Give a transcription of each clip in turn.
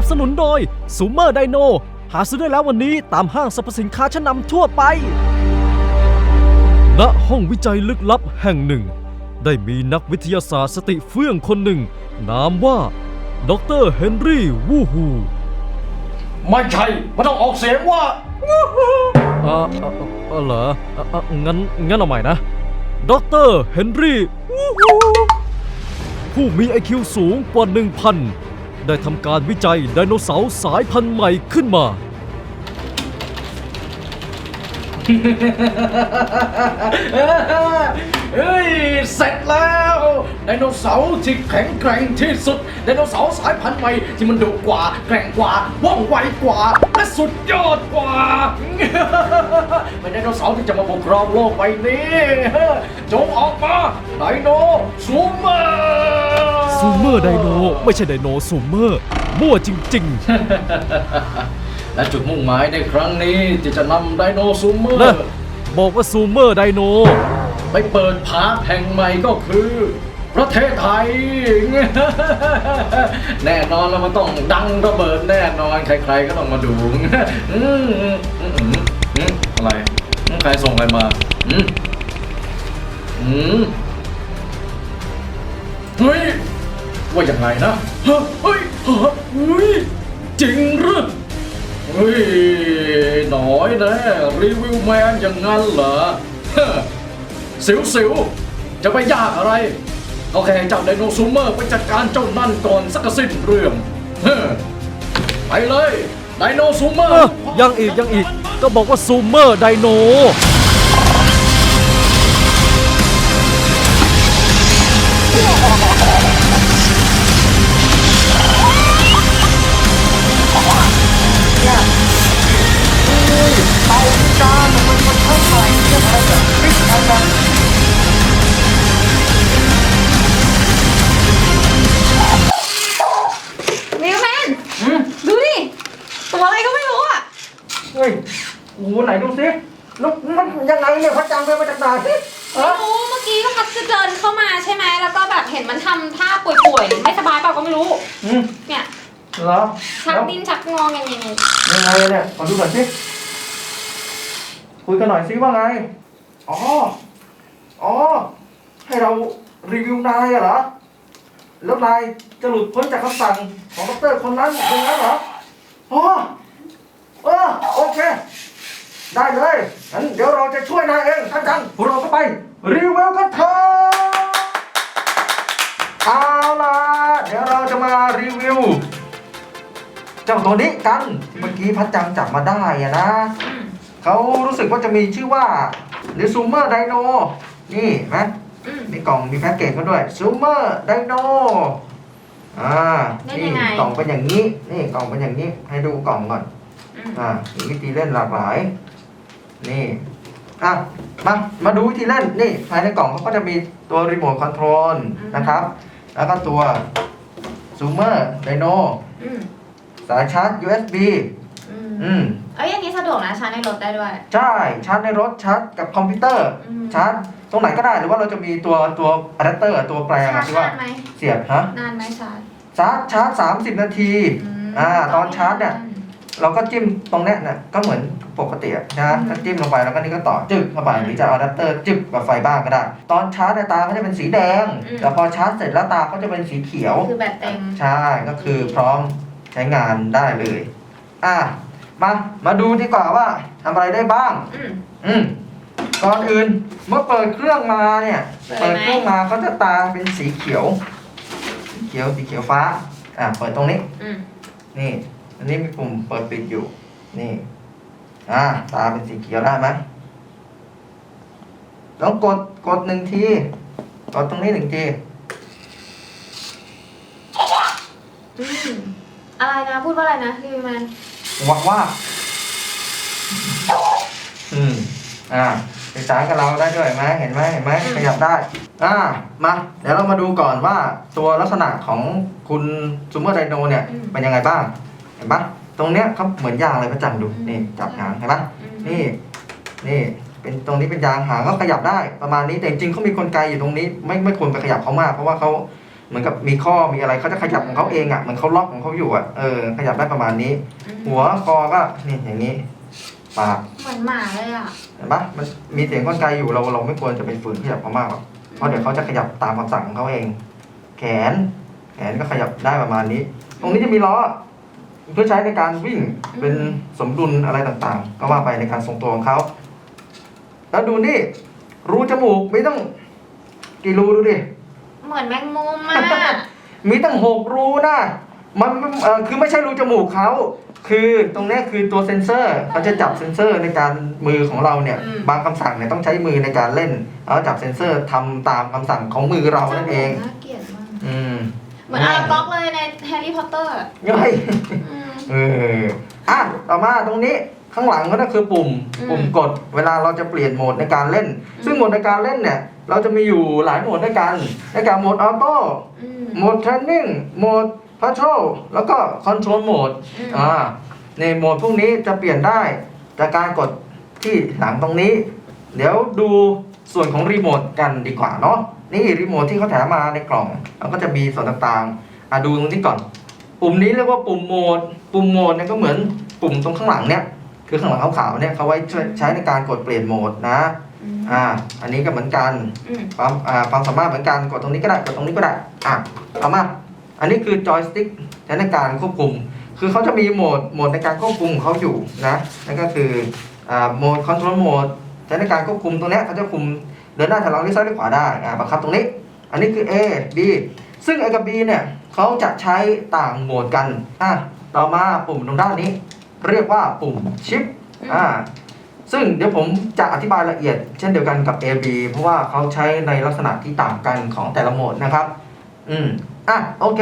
นับสนุนโดยซูเมอร์ไดโนหาซื้อได้แล้ววันนี้ตามห้างสรรพสินค้าชั้นนำทั่วไป ณ ห้องวิจัยลึกลับแห่งหนึ่ง ได้มีนักวิทยาศาสตร์สติเฟื่องคนหนึ่ง นามว่า ดรเฮนรี่วูฮู ไม่ใช่มันต้องออกเสียงว่าอ่าเอ่อเอ่อเหรออะอะงั้น งั้นเอาใหม่นะ ดรเฮนรี่วูฮูผู้มี IQ สูงกว่า 1,000 ได้ทำการวิจัยไดโนเสาร์สายพันธุ์ใหม่ขึ้นมา เฮ้ย เสร็จแล้วไดโนเสาร์ที่แข็งแกร่งที่สุดไดโนเสาร์สายพันธุ์ใหม่ที่มันดุกว่า แกร่งกว่าว่องไวกว่า และสุดยอดกว่า เป็นไดโนเสาร์ที่จะมาปกครองโลกใบนี้จงออกมาไดโนซูเมอร์ ซูเมอร์ไดโนไม่ใช่ไดโนซูเมอร์มั่วจริง และจุดมุ่งหมายในครั้งนี้ที่จะนำไดโนซูเมอๆนะร์บอกว่าซูเมอร์ไดโน ไปเปิดพาร์คแห่งใหม่ก็คือ ประเทศไทย แน่นอนแล้วมันต้องดังระเบิดแน่นอนใครๆก็ต้องมาดูอืมอืมอืมอืมอืมอะไรอืมใครส่งอะไรมาอืมอืมเฮ้ย ว่าอย่างไรนะฮะเฮ้ยฮะเฮ้ยจริงหรือเฮ้ยหน่อยนะรีวิวแมนอย่างนั้นเหรอฮะสิวสิวจะไปยากอะไรก็แค่จ้าไดโนซูเมอร์ไปจัดการเจ้านั่นก่อนสักสิ้นเรื่องเฮ้อไปเลยไดโนซูเมอเอ้อร์ยังอีกยังอีกก็บอกว่าซูเมอร์ไดโน มิวแมนดูดิตัวอะไรก็ไม่รู้อะเฮ้ยโอ้โหไหนดูสิแล้วมันยังไงเนี่ยพระจังเดินมาจากไหนเอไม่อรู้เมื่อกี้ก็พัดจะเดินเข้ามาใช่ไหมแล้วก็แบบเห็นมันทำท่าป่วยๆไม่สบายเปล่าก็ไม่รู้ อืมเนี่ยเหรอชักแล้วดิ้นชักงองอย่างเงี้ยยังไงเนี่ยขอดูหน่อยสิ คุยกันหน่อยสิว่าไง อ๋อ อ๋อ ให้เรารีวิวนายอะเหรอ แล้วนายจะหลุดพ้นจากคำสั่งของดรคนนั้นเป็นงั้นเหรอ อ๋อเออโอเค ได้เลยงั้นเดี๋ยวเราจะช่วยนายเองท่านจังพวกเราก็ไป รีวิวกันเถอะเอาล่ะเดี๋ยวเราจะมารีวิว เจ้าตัวนี้กัน เมื่อกี้พัดจังจับมาได้อะนะ เขารู้สึกว่าจะมีชื่อว่า r e s u m e r Dino นี่เห็นไหมอืม มีกล่องมีแพ็กเกจเขาด้วย s u m e r Dino อ่าเล่นนี่ยังไง กล่องเป็นอย่างนี้นี่กล่องเป็นอย่างนี้ ให้ดูกล่องก่อนอืมอ่ามีวิธีเล่นหลากหลาย นี่อะมามาดูวิธีเล่นนี่ภายในกล่องเขาก็จะมีตัวรีโมทคอนโทรลนะครับ แล้วก็ตัว Zoomer Dino อืมสายชาร์จ USB อืมอืม เอ้ยอันนี้สะดวกนะชาร์จในรถได้ด้วย ใช่ชาร์จในรถชาร์จกับคอมพิวเตอร์ อืมชาร์จตรงไหนก็ได้หรือว่าเราจะมีตัวตัวอะแดปเตอร์ตัวแปลงชาอะร์จที่ว่า นานไหมเสียบฮะนานไหมชาร์จชาร์จชาร์จ30นาที มอ่าตอนชาร์จเนี่ย เราก็จิ้มตรงเนี้ยนะก็เหมือนปกติอะนะอืมถ้าจิ้มลงไปแล้วก็นี่ก็ต่อจึ๊บเข้าไปหรือจะเอาอะแดปเตอร์จึ๊บกับไฟบ้างก็ได้ ตอนชาร์จในยตาก็จะเป็นสีแดง แต่พอชาร์จเสร็จแล้วตาก็จะเป็นสีเขียว คือแบตเต็ม ใช่ก็คือพร้อมใช้งานได้เลย อะ มา มาดูดีกว่าว่าทำอะไรได้บ้าง อืม อืมก่อนอื่นเมื่อเปิดเครื่องมาเนี่ย เปิเปิดดไหม เครื่องมาเขาจะตาเป็นสีเขียว สีเขียวสีเขียวฟ้า อะเปิดตรงนี้ อืมนี่อันนี้มีปุ่มเปิดปิดอยู่ นี่อ่าตาเป็นสีเขียวได้ไหมลองกดกดหนึ่งทีกดตรงนี้หนึ่งทีอืมอะไรนะ พูดว่าอะไรนะรีวิวแมน วักว่า อืม อ่าสื่อสารกับเราได้ด้วยเห็นไหมเห็นไหมเห็นไหมขยับได้ อ่า มา เดี๋ยวเรามาดูก่อนว่าตัวลักษณะของคุณซูเปอร์ไดโนเนี่ยเป็นยังไงบ้าง เห็นปะตรงเนี้ยเขาเหมือนยางเลยพระจันทร์ดู นี่จับหางเห็นปะอืมนี่ นี่ เป็นตรงนี้เป็นยางหางก็ขยับได้ประมาณนี้ แต่จริงๆเขามีกลไกอยู่ตรงนี้ ไม่ไม่ควรไปขยับเขามาก เพราะว่าเขา เหมือนกับมีข้อมีอะไรเขาจะขยับของเขาเองอะเหมือนเขาล็อกของเขาอยู่อะเออขยับได้ประมาณนี้ หัวคอก็นี่อย่างนี้ปากเหมือนหมาเลยอะเห็นปะมันมีเสียงก้นไกลอยู่เราเราไม่ควรจะไปฝืนขยับเขามากหรอกเพราะเดี๋ยวเขาจะขยับตามคำสั่งของเขาเอง แขน แขนก็ขยับได้ประมาณนี้ ตรงนี้จะมีล้อเพื่อใช้ในการวิ่งเป็นสมดุลอะไรต่างๆ ก็ว่าไปในการทรงตัวของเขา แล้วดูนี่รูจมูกไม่ต้องกี่รูดูดิ เหมือนแมงมุมอะ มีตั้งหกรูนะมันเอ่อคือไม่ใช่รูจมูกเขา คือตรงเนี้ยคือตัวเซ็นเซอร์เขาจะจับเซ็นเซอร์ในการมือของเราเนี่ย อืม บางคำสั่งเนี่ยต้องใช้มือในการเล่นแล้วจับเซ็นเซอร์ทำตามคำสั่งของมือเรานั่นเอง น่าเกลียดมาก อืมเหมือนอาร์บ็อกเลยในแฮร์รี่พอตเตอร์ย่อยอืมเอออะต่อมาตรงนี้ ข้างหลังก็คือปุ่มอืม ปุ่มกดเวลาเราจะเปลี่ยนโหมดในการเล่นอืมซึ่งโหมดในการเล่นเนี่ยเราจะมีอยู่หลายโหมดด้วยกันในการโหมดออโต้อืม โหมดเทรนนิ่งโหมดพัชโชแล้วก็คอนโทรลโหมดอืม อ่าในโหมดพวกนี้จะเปลี่ยนได้จากการกดที่หลังตรงนี้ เดี๋ยวดูส่วนของรีโมทกันดีกว่าเนาะนี่รีโมทที่เขาแถมมาในกล่องแล้วก็จะมีส่วนต่างๆอะดูตรงนี้ก่อน ปุ่มนี้เรียกว่าปุ่มโหมด ปุ่มโหมดเนี่ยก็เหมือนปุ่มตรงข้างหลังเนี่ย คือข้างหลังขาวๆเนี่ยเขาไว้ช่วยใช้ในการกดเปลี่ยนโหมดนะอืมอ่า อันนี้ก็เหมือนกันอืมความอ่าความสามารถเหมือนกันกดตรงนี้ก็ได้กดตรงนี้ก็ได้อะเอามาอันนี้คือจอยสติ๊กใช้ในการควบคุม คือเขาจะมีโหมดโหมดในการควบคุมของเขาอยู่นะนั่นก็คืออ่าโหมดคอนโทรลโหมดใช้ในการควบคุมตรงเนี้ยเขาจะคุมเดินหน้าถอยหลังเลี้ยวซ้ายเลี้ยวขวาได้อ่าบังคับตรงนี้ อันนี้คือ A B ซึ่ง A กับ B เนี่ยเขาจะใช้ต่างโหมดกันอะต่อมาปุ่มตรงด้านนี้ เรียกว่าปุ่มชิปอ่าซึ่งเดี๋ยวผมจะอธิบายละเอียดเช่นเดียวกันกับ AB เพราะว่าเขาใช้ในลักษณะที่ต่างกันของแต่ละโหมดนะครับ อืมอะโอเค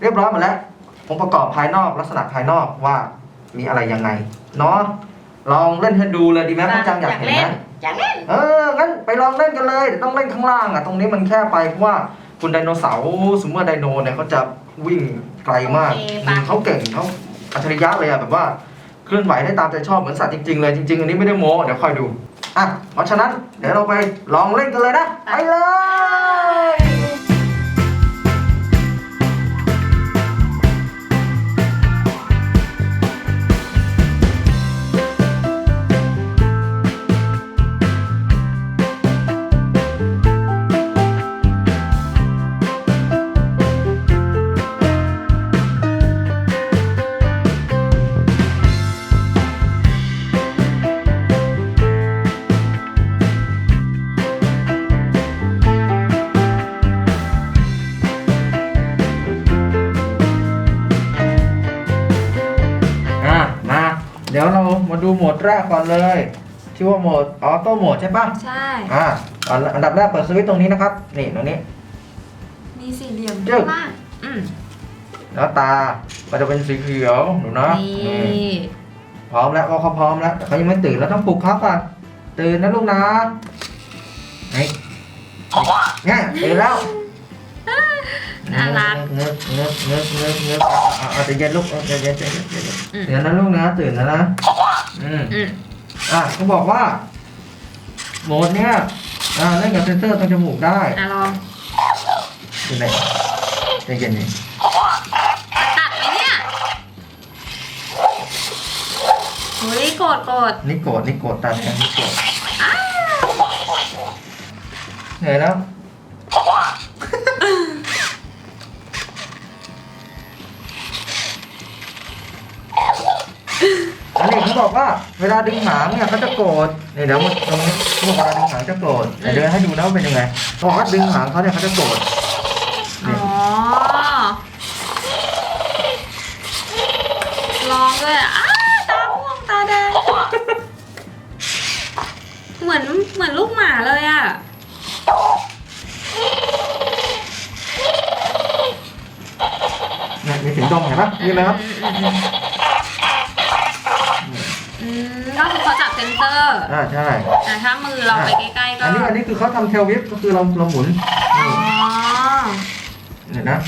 เรียบร้อยหมดแล้วผมประกอบภายนอกลักษณะภายนอกว่ามีอะไรยังไงเนาะลองเล่นให้ดูเลยดีไหมพ่อจังอยากเห็นไหมอยากเล่นเอองั้นไปลองเล่นกันเลยเดี๋ยวต้องเล่นข้างล่างอะตรงนี้มันแค่ไปเพราะว่าคุณไดโนเสาร์ซูเมอร์ไดโนเนี่ยเขาจะวิ่งไกลมากโอเคอืปะมเขาเก่งเขาอัจฉริยะเลยอะแบบว่า เคลื่อนไหวได้ตามใจชอบเหมือนสัตว์จริงๆเลยจริงๆอันนี้ไม่ได้โม้เดี๋ยวคอยดูอะเพราะฉะนั้นเดี๋ยวเราไปลองเล่นกันเลยนะไปเลย เดี๋ยวเรามาดูโหมดแรกก่อนเลยชื่อว่าโหมดออโต้โหมดใช่ปะใช่ อะอันอันดับแรกเปิดสวิตช์ตรงนี้นะครับ นี่ตรงนี้ มีสี่เหลี่ยมจึ๊กมากอืมแล้วตาก็จะเป็นสีเขียวดูนะนี่นี่พร้อมแล้วว่าเขาพร้อมแล้วแต่เขายังไม่ตื่นแล้วต้องปลุกเขาก่อนตื่นนะลูกนะนี่เนี่ยตื่นแล้ว น่ารักเงืบเงืบเงืบเงืบเงืบเอาเอาเอาใจเย็นลูกเอาใจเย็นใจเย็นใจเย็นอืมตื่นนะลูกนะตื่นนะนะอืมอืมอะเขาบอกว่าโหมดเนี้ยอ่าเล่นกับเซนเซอร์ตรงจมูกได้อะลองเป็นไงใจเย็นนี่ตัดไหมเนี่ยเฮ้ยโกรธโกรธนี่โกรธนี่โกรธตาแดงนี่โกรธเหนื่อยแล้ว อันนี้เขาบอกว่าเวลาดึงหางเนี่ยเขาจะโกรธนี่เดี๋ยวมันตรงนี้เขาบอกเวลาดึงหางจะโกรธเดี๋ยวเดินให้ดูนะว่าเป็นยังไงเขาบอกว่าดึงหางเขาเนี่ยเขาจะโกรธอ๋นี่อลองด้วยอะอ้าตาม่วงตาแดงเหมือนเหมือนลูกหมาเลยอะเนี่ยมีเสียงดมเห็นปะนี่เลยครับ อร์อ่าใช่แต่ถ้ามือเราไปใกล้ๆก็ อันนี้อันนี้คือเขาทำเทลวิฟก็คือเราเราหมุนอ๋อนี่เห็นนะ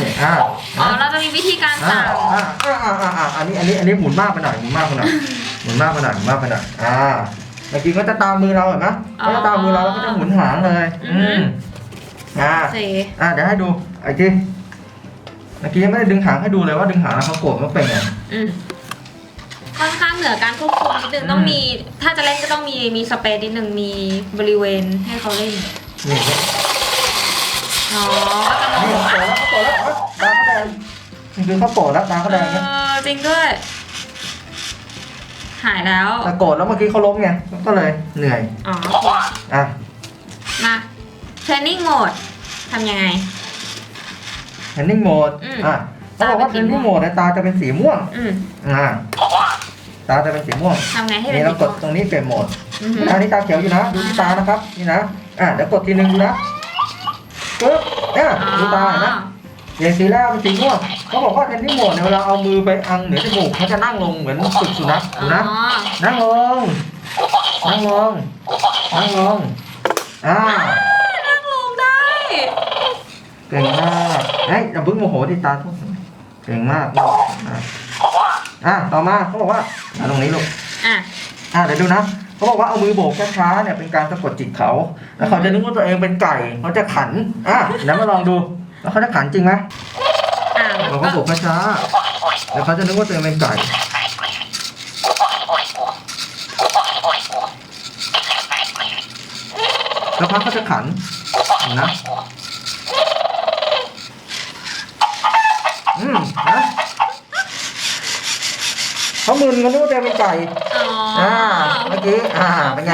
นี่อ่าอ๋อ เราจะมีวิธีการอ่าสั่งอ่าอ่าอ่าอ่าอันนี้อันนี้อันนี้หมุนมากไปหน่อยหมุนมากไปหน่อยหมุนมากไปหน่อยหมุนมากไปหน่อยอ่าเมื่อกี้ก็จะตามมือเราเห็นไหมก็จะตามมือเราแล้วก็จะหมุนหางเลย อืมอ่าเซอ่าเดี๋ยวให้ดูไอ้ทีเมื่อกี้ยังไม่ได้ดึงหางให้ดูเลยว่าดึงหางแล้วเขาโกรธมันเป็นไง อืม ค่อนข้างเหนือการควบคุมนิดนึงต้องมี ถ้าจะเล่นก็ต้องมีมีสเปซนิดนึงมีบริเวณให้เขาเล่นนี่อ๋อก็จะมองนี่เขาโกรธแล้วเขาโกรธแล้วอ๋อตาเขาแดงนี่คือเขาโกรธแล้วตาเขาเอแดงเนี่ยอจริงด้วย หายแล้ว แต่โกรธแล้วเมื่อกี้เขาล้มไงก็เลยเหนื่อยอ๋อโอเคอะมาเทรนนิ่งโหมดทำยังไง เทนนิ่งโหมดอืมอะเขาบอกว่าตาเทเป็นนสีม่วงนิ่งโหมดตาจะเป็นสีม่วง อืมอ่า ตาจะเป็นสีม่วงทำไงให้เป็นนี่สีเรากดม่วงตรงนี้เปลี่ยนโหมดอือหืออันนี้ตาเขียวอยู่นะ ดูที่ตานะครับ นี่นะ อะเดี๋ยวกดทีหนึ่งดูนะปึ๊บเนี่ยดูตาเห็นไหมอย่างสีแรกเป็นสีม่วงเขาบอกว่าเทนนิ่งโหมดเนี่ยเวลาเอามือไปอังเหนือจมูกเขาจะนั่งลงเหมือนฝึกสุนัขดูนะอ๋อนั่งลงนั่งลงนั่งลงอ่านั่งลงได้เก่งมากเฮ้ยอย่าเพิ่งโมโหที่ตาทุกเก่งมากอะ อะต่อมาเขาบอกว่าอะตรงนี้ลูกอะอะเดี๋ยวดูนะเขาบอกว่าเอามือโบกช้าๆเนี่ยเป็นการสะกดจิตเขาแล้วเขาจะนึกว่าตัวเองเป็นไก่เขาจะขันอะเดี๋ยวมาลองดูแล้วเขาจะขันจริงไหมอะแล้วเราก็ก็โบกช้าๆเดี๋ยวเขาจะนึกว่าตัวเองเป็นไก่แล้วพักเขาจะขันเห็นนะอืมนะ เขามึนกันนึกว่าตัวเองเป็นไก่อ๋ออ่าอ่าเมื่อกี้อ่าเป็นไง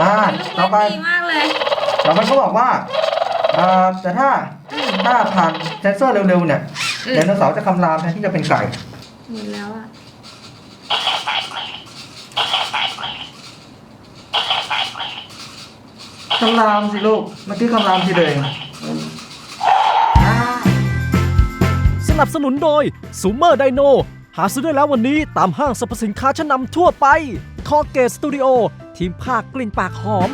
อ่าต่ต่ออไปไปดีมากเลยแล้วมันก็บอกว่าอ่าแต่ถ้าอืมถ้าผ่านเซนเซอร์เร็วๆเนี่ยอืมไดโนเสาร์จะคำรามแทนที่จะเป็นไก่เห็นแล้วอะคำรามสิลูกเมื่อกี้คำรามทีเดียวเองอ่าสนับสนุนโดยซูเมอร์ไดโน หาซื้อได้แล้ววันนี้ตามห้างสรรพสินค้าชั้นนำทั่วไปคอเกตสตูดิโอทีมภาคกลิ่นปากหอม